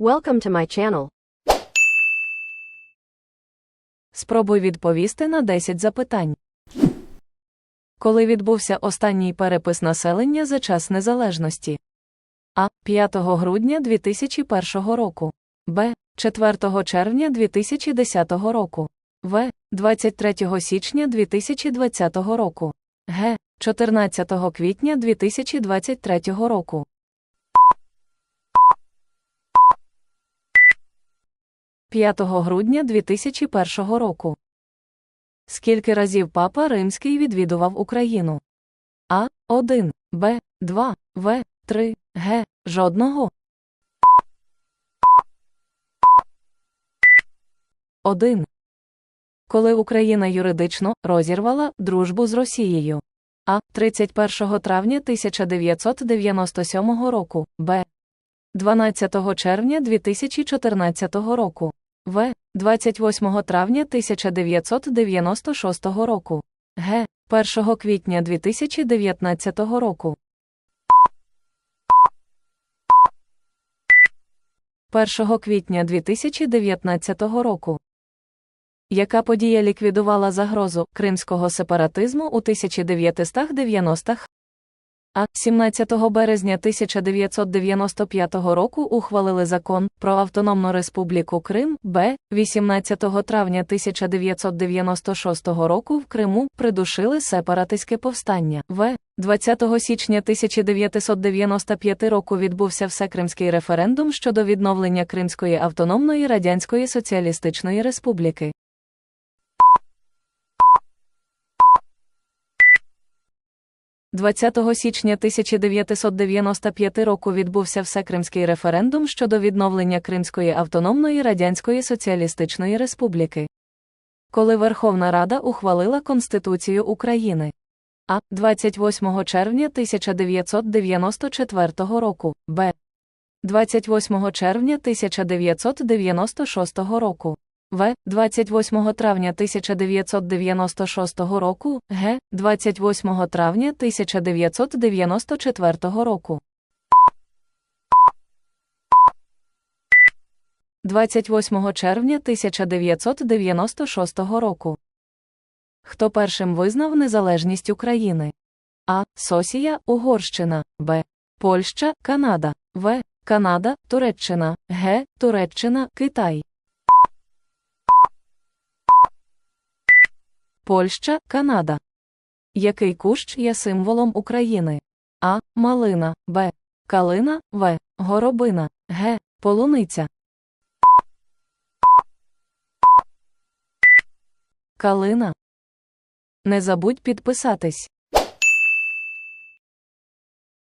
Welcome to my channel. Спробуй відповісти на 10 запитань. Коли відбувся останній перепис населення за час незалежності? А. 5 грудня 2001 року. Б. 4 червня 2010 року. В. 23 січня 2020 року. Г. 14 квітня 2023 року. – 5 грудня 2001 року. Скільки разів Папа Римський відвідував Україну? А. 1, Б. 2, В. 3, Г. Жодного. 1. Коли Україна юридично розірвала дружбу з Росією. А. 31 травня 1997 року. Б. 12 червня 2014 року. В. 28 травня 1996 року. Г. 1 квітня 2019 року. 1 квітня 2019 року. Яка подія ліквідувала загрозу кримського сепаратизму у 1990-х? А 17 березня 1995 року ухвалили закон про Автономну Республіку Крим. Б. 18 травня 1996 року в Криму придушили сепаратистське повстання. В. 20 січня 1995 року відбувся всекримський референдум щодо відновлення Кримської автономної радянської соціалістичної республіки. 20 січня 1995 року відбувся всекримський референдум щодо відновлення Кримської автономної радянської соціалістичної республіки. Коли Верховна Рада ухвалила Конституцію України. А. 28 червня 1994 року. Б. 28 червня 1996 року. В. 28 травня 1996 року, Г. 28 травня 1994 року. 28 червня 1996 року. Хто першим визнав незалежність України? А. Сосія, Угорщина, Б. Польща, Канада, В. Канада, Туреччина, Г. Туреччина, Китай. Польща, Канада. Який кущ є символом України? А. Малина, Б. Калина, В. Горобина, Г. Полуниця. Калина. Не забудь підписатись.